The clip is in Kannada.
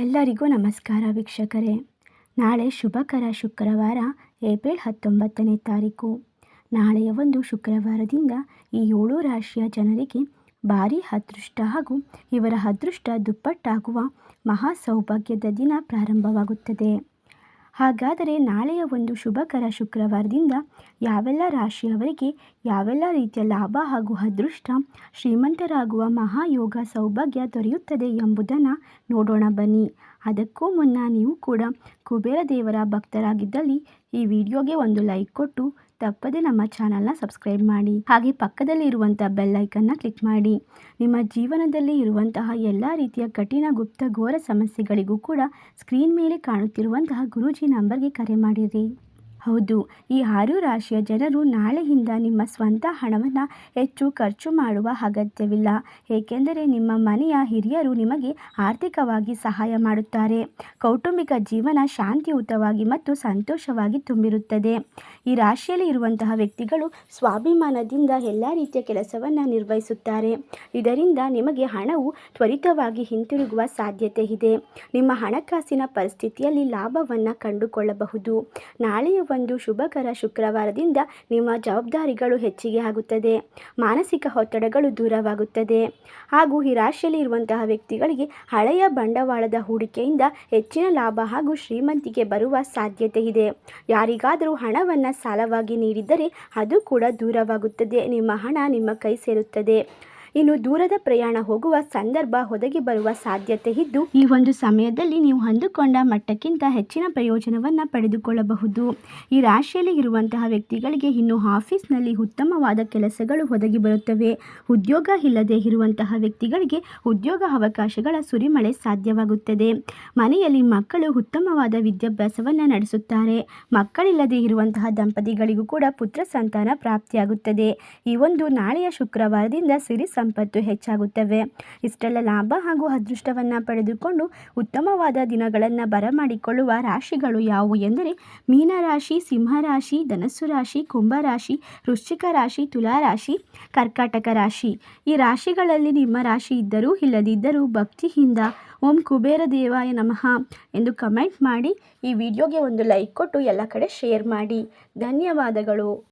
ಎಲ್ಲರಿಗೂ ನಮಸ್ಕಾರ ವೀಕ್ಷಕರೇ. ನಾಳೆ ಶುಭಕರ ಶುಕ್ರವಾರ, ಏಪ್ರಿಲ್ ಹತ್ತೊಂಬತ್ತನೇ ತಾರೀಕು. ನಾಳೆಯ ಒಂದು ಶುಕ್ರವಾರದಿಂದ ಈ ಏಳು ರಾಶಿಯ ಜನರಿಗೆ ಭಾರೀ ಅದೃಷ್ಟ ಹಾಗೂ ಇವರ ಅದೃಷ್ಟ ದುಪ್ಪಟ್ಟಾಗುವ ಮಹಾ ಸೌಭಾಗ್ಯದ ದಿನ ಪ್ರಾರಂಭವಾಗುತ್ತದೆ. ಹಾಗಾದರೆ ನಾಳೆಯ ಒಂದು ಶುಭಕರ ಶುಕ್ರವಾರದಿಂದ ಯಾವೆಲ್ಲ ರಾಶಿಯವರಿಗೆ ಯಾವೆಲ್ಲ ರೀತಿಯ ಲಾಭ ಹಾಗೂ ಅದೃಷ್ಟ ಶ್ರೀಮಂತರಾಗುವ ಮಹಾಯೋಗ ಸೌಭಾಗ್ಯ ದೊರೆಯುತ್ತದೆ ಎಂಬುದನ್ನು ನೋಡೋಣ ಬನ್ನಿ. ಅದಕ್ಕೂ ಮುನ್ನ ನೀವು ಕೂಡ ಕುಬೇರ ದೇವರ ಭಕ್ತರಾಗಿದ್ದಲ್ಲಿ ಈ ವಿಡಿಯೋಗೆ ಒಂದು ಲೈಕ್ ಕೊಟ್ಟು ತಪ್ಪದೆ ನಮ್ಮ ಚಾನಲ್ನ ಸಬ್ಸ್ಕ್ರೈಬ್ ಮಾಡಿ. ಹಾಗೆ ಪಕ್ಕದಲ್ಲಿ ಇರುವಂಥ ಬೆಲ್ ಐಕನ್ನ ಕ್ಲಿಕ್ ಮಾಡಿ. ನಿಮ್ಮ ಜೀವನದಲ್ಲಿ ಇರುವಂತಹ ಎಲ್ಲ ರೀತಿಯ ಕಠಿಣ, ಗುಪ್ತ, ಘೋರ ಸಮಸ್ಯೆಗಳಿಗೂ ಕೂಡ ಸ್ಕ್ರೀನ್ ಮೇಲೆ ಕಾಣುತ್ತಿರುವಂತಹ ಗುರೂಜಿ ನಂಬರ್ಗೆ ಕರೆ ಮಾಡಿರಿ. ಹೌದು, ಈ ಆರು ರಾಶಿಯ ಜನರು ನಾಳೆಯಿಂದ ನಿಮ್ಮ ಸ್ವಂತ ಹಣವನ್ನು ಹೆಚ್ಚು ಖರ್ಚು ಮಾಡುವ ಅಗತ್ಯವಿಲ್ಲ. ಏಕೆಂದರೆ ನಿಮ್ಮ ಮನೆಯ ಹಿರಿಯರು ನಿಮಗೆ ಆರ್ಥಿಕವಾಗಿ ಸಹಾಯ ಮಾಡುತ್ತಾರೆ. ಕೌಟುಂಬಿಕ ಜೀವನ ಶಾಂತಿಯುತವಾಗಿ ಮತ್ತು ಸಂತೋಷವಾಗಿ ತುಂಬಿರುತ್ತದೆ. ಈ ರಾಶಿಯಲ್ಲಿ ಇರುವಂತಹ ವ್ಯಕ್ತಿಗಳು ಸ್ವಾಭಿಮಾನದಿಂದ ಎಲ್ಲ ರೀತಿಯ ಕೆಲಸವನ್ನು ನಿರ್ವಹಿಸುತ್ತಾರೆ. ಇದರಿಂದ ನಿಮಗೆ ಹಣವು ತ್ವರಿತವಾಗಿ ಹಿಂತಿರುಗುವ ಸಾಧ್ಯತೆ ಇದೆ. ನಿಮ್ಮ ಹಣಕಾಸಿನ ಪರಿಸ್ಥಿತಿಯಲ್ಲಿ ಲಾಭವನ್ನು ಕಂಡುಕೊಳ್ಳಬಹುದು. ನಾಳೆಯ ಒಂದು ಶುಭಕರ ಶುಕ್ರವಾರದಿಂದ ನಿಮ್ಮ ಜವಾಬ್ದಾರಿಗಳು ಹೆಚ್ಚಿಗೆ ಆಗುತ್ತದೆ. ಮಾನಸಿಕ ಒತ್ತಡಗಳು ದೂರವಾಗುತ್ತದೆ. ಹಾಗೂ ಈ ರಾಶಿಯಲ್ಲಿ ಇರುವಂತಹ ವ್ಯಕ್ತಿಗಳಿಗೆ ಹಳೆಯ ಬಂಡವಾಳದ ಹೂಡಿಕೆಯಿಂದ ಹೆಚ್ಚಿನ ಲಾಭ ಹಾಗೂ ಶ್ರೀಮಂತಿಗೆ ಬರುವ ಸಾಧ್ಯತೆ ಇದೆ. ಯಾರಿಗಾದರೂ ಹಣವನ್ನು ಸಾಲವಾಗಿ ನೀಡಿದ್ದರೆ ಅದು ಕೂಡ ದೂರವಾಗುತ್ತದೆ. ನಿಮ್ಮ ಹಣ ನಿಮ್ಮ ಕೈ ಸೇರುತ್ತದೆ. ಇನ್ನು ದೂರದ ಪ್ರಯಾಣ ಹೋಗುವ ಸಂದರ್ಭ ಒದಗಿ ಬರುವ ಸಾಧ್ಯತೆ ಇದ್ದು, ಈ ಒಂದು ಸಮಯದಲ್ಲಿ ನೀವು ಅಂದುಕೊಂಡ ಮಟ್ಟಕ್ಕಿಂತ ಹೆಚ್ಚಿನ ಪ್ರಯೋಜನವನ್ನು ಪಡೆದುಕೊಳ್ಳಬಹುದು. ಈ ರಾಶಿಯಲ್ಲಿ ಇರುವಂತಹ ವ್ಯಕ್ತಿಗಳಿಗೆ ಇನ್ನು ಆಫೀಸ್ನಲ್ಲಿ ಉತ್ತಮವಾದ ಕೆಲಸಗಳು ಒದಗಿ ಬರುತ್ತವೆ. ಉದ್ಯೋಗ ಇಲ್ಲದೆ ಇರುವಂತಹ ವ್ಯಕ್ತಿಗಳಿಗೆ ಉದ್ಯೋಗ ಅವಕಾಶಗಳ ಸುರಿಮಳೆ ಸಾಧ್ಯವಾಗುತ್ತದೆ. ಮನೆಯಲ್ಲಿ ಮಕ್ಕಳು ಉತ್ತಮವಾದ ವಿದ್ಯಾಭ್ಯಾಸವನ್ನು ನಡೆಸುತ್ತಾರೆ. ಮಕ್ಕಳಿಲ್ಲದೆ ಇರುವಂತಹ ದಂಪತಿಗಳಿಗೂ ಕೂಡ ಪುತ್ರ ಸಂತಾನ ಪ್ರಾಪ್ತಿಯಾಗುತ್ತದೆ. ಈ ಒಂದು ನಾಳೆಯ ಶುಕ್ರವಾರದಿಂದ ಸಿರಿ ಸಂಪತ್ತು ಹೆಚ್ಚಾಗುತ್ತವೆ. ಇಷ್ಟೆಲ್ಲ ಲಾಭ ಹಾಗೂ ಅದೃಷ್ಟವನ್ನು ಪಡೆದುಕೊಂಡು ಉತ್ತಮವಾದ ದಿನಗಳನ್ನು ಬರಮಾಡಿಕೊಳ್ಳುವ ರಾಶಿಗಳು ಯಾವುವು ಎಂದರೆ ಮೀನರಾಶಿ ಸಿಂಹರಾಶಿ ಧನಸ್ಸು ರಾಶಿ ಕುಂಭರಾಶಿ ವೃಶ್ಚಿಕ ರಾಶಿ ತುಲಾರಾಶಿ ಕರ್ಕಾಟಕ ರಾಶಿ. ಈ ರಾಶಿಗಳಲ್ಲಿ ನಿಮ್ಮ ರಾಶಿ ಇದ್ದರೂ ಇಲ್ಲದಿದ್ದರೂ ಭಕ್ತಿಯಿಂದ ಓಂ ಕುಬೇರ ದೇವಾಯ ನಮಃ ಎಂದು ಕಮೆಂಟ್ ಮಾಡಿ. ಈ ವಿಡಿಯೋಗೆ ಒಂದು ಲೈಕ್ ಕೊಟ್ಟು ಎಲ್ಲ ಕಡೆ ಶೇರ್ ಮಾಡಿ. ಧನ್ಯವಾದಗಳು.